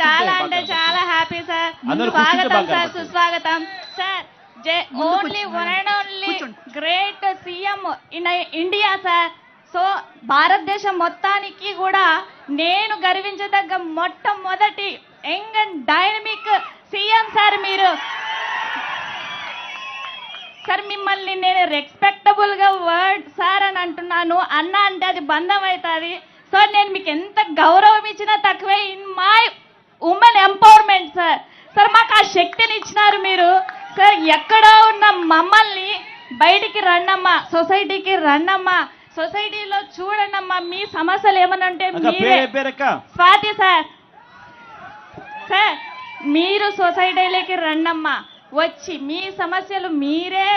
చాలా అంటే. చాలా హ్యాపీ సార్ స్వాగతం బాగా సార్. సుస్వాగతం sir only. One and only. Great CM in India sir so భారతదేశం మొత్తానికి కూడా నేను గర్వించదగ్గ మొట్టమొదటి young and dynamic CM sir మీరు సార్ మిమ్మల్ని నేను రెస్పెక్టబుల్గా వర్డ్ సార్ అని అంటున్నాను అన్న అంటే అది బంధం అవుతుంది సో నేను మీకు ఎంత గౌరవం ఇచ్చినా తక్కువే. In my women empowerment sir sir మాకు ఆ శక్తిని ఇచ్చినారు మీరు. సార్ ఎక్కడో ఉన్న మమ్మల్ని బయటికి రండమ్మా సొసైటీకి రండమ్మా సొసైటీలో చూడండమ్మా మీ సమస్యలు ఏమని అంటే అక్క మీరే. స్వాతి సార్ సార్ మీరు సొసైటీలోకి రండమ్మా వచ్చి మీ సమస్యలు మీరే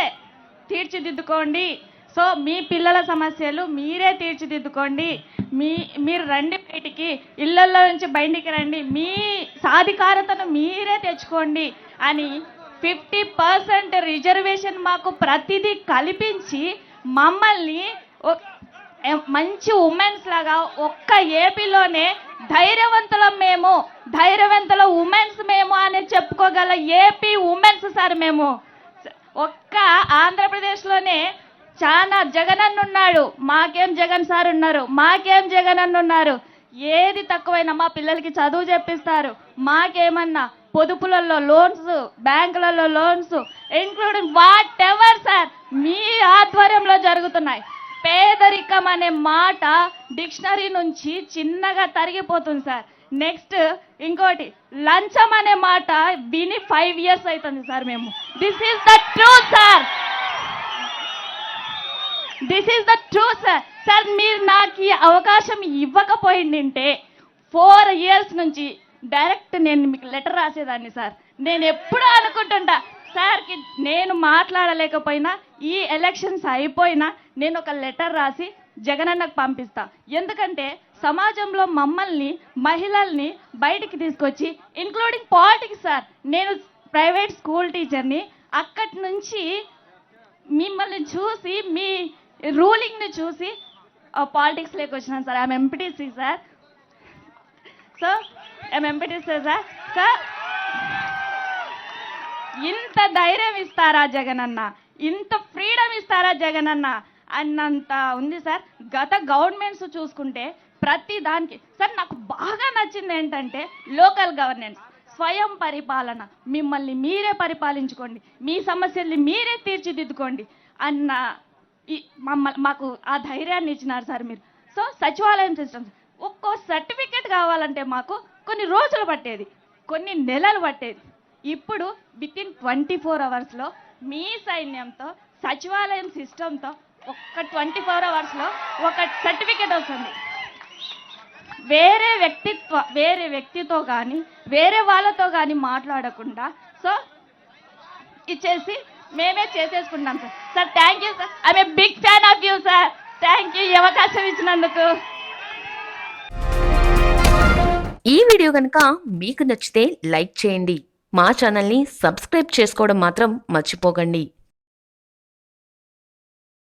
తీర్చిదిద్దుకోండి. సో మీ పిల్లల సమస్యలు మీరే తీర్చిదిద్దుకోండి. మీ మీరు రండి బయటికి ఇళ్ళలో నుంచి బయటికి రండి. మీ సాధికారతను మీరే తెచ్చుకోండి అని ఫిఫ్టీ పర్సెంట్ రిజర్వేషన్ మాకు ప్రతిదీ కల్పించి మమ్మల్ని మంచి ఉమెన్స్ లాగా ఒక్క ఏపీలోనే ధైర్యవంతులం మేము ధైర్యవంతుల ఉమెన్స్ మేము అని చెప్పుకోగల ఏపీ ఉమెన్స్ సార్ మేము. ఒక్క ఆంధ్ర చాలా జగన్ ఉన్నాడు మాకేం జగన్ సార్ ఉన్నారు? మాకేం జగన్ ఉన్నారు ఏది తక్కువైనా మా పిల్లలకి చదువు చెప్పిస్తారు. మాకేమన్నా పొదుపులలో లోన్స్ బ్యాంకులలో loans including whatever sir మీ ఆధ్వర్యంలో జరుగుతున్నాయి. పేదరికం అనే మాట డిక్షనరీ నుంచి చిన్నగా తరిగిపోతుంది సార్. నెక్స్ట్ ఇంకోటి లంచం అనే మాట విని ఫైవ్ ఇయర్స్ అవుతుంది సార్ మేము. This is the truth sir. This is the truth sir sir మీరు నాకు ఈ అవకాశం ఇవ్వకపోయిండింటే ఫోర్ ఇయర్స్ నుంచి డైరెక్ట్ నేను మీకు లెటర్ రాసేదాన్ని సార్ నేను ఎప్పుడూ అనుకుంటుంటా సార్కి నేను మాట్లాడలేకపోయినా ఈ ఎలక్షన్స్ అయిపోయినా నేను ఒక లెటర్ రాసి జగనన్నకు పంపిస్తా. ఎందుకంటే సమాజంలో మమ్మల్ని మహిళల్ని బయటికి తీసుకొచ్చి ఇంక్లూడింగ్ పాలిటిక్స్ సార్ నేను ప్రైవేట్ స్కూల్ టీచర్ని అక్కడి నుంచి మిమ్మల్ని చూసి మీ రూలింగ్ని చూసి పాలిటిక్స్ లేక వచ్చినాను sir I'm MPTC sir. So I'm MPTC sir. Sir ఇంత ధైర్యం ఇస్తారా జగనన్న? ఇంత ఫ్రీడమ్ ఇస్తారా జగనన్న? అన్నంత ఉంది సార్. గత గవర్నమెంట్స్ చూసుకుంటే ప్రతి దానికి సార్ నాకు బాగా నచ్చింది ఏంటంటే లోకల్ గవర్నెన్స్ స్వయం పరిపాలన. మిమ్మల్ని మీరే పరిపాలించుకోండి. మీ సమస్యల్ని మీరే తీర్చిదిద్దుకోండి. అన్న ఈ మమ్మల్ని మాకు ఆ ధైర్యాన్ని ఇచ్చినారు సార్ మీరు. సో సచివాలయం సిస్టమ్స్ ఒక్కో సర్టిఫికేట్ కావాలంటే మాకు కొన్ని రోజులు పట్టేది. కొన్ని నెలలు పట్టేది. ఇప్పుడు విత్ ఇన్ ట్వంటీ ఫోర్ అవర్స్లో మీ సైన్యంతో సచివాలయం సిస్టంతో ఒక్క ట్వంటీ ఫోర్ అవర్స్లో ఒక సర్టిఫికేట్ వస్తుంది. వేరే వ్యక్తిత్వ వేరే వ్యక్తితో కానీ వేరే వాళ్ళతో కానీ మాట్లాడకుండా సో ఇచ్చేసి మేమే చేసేసుకుంటాం sir sir thank you sir I'm a big fan of you sir thank you అవకాశం ఇచ్చినందుకు. ఈ వీడియో కనుక మీకు నచ్చితే లైక్ చేయండి. మా ఛానల్ని సబ్స్క్రైబ్ చేసుకోవడం మాత్రం మర్చిపోకండి.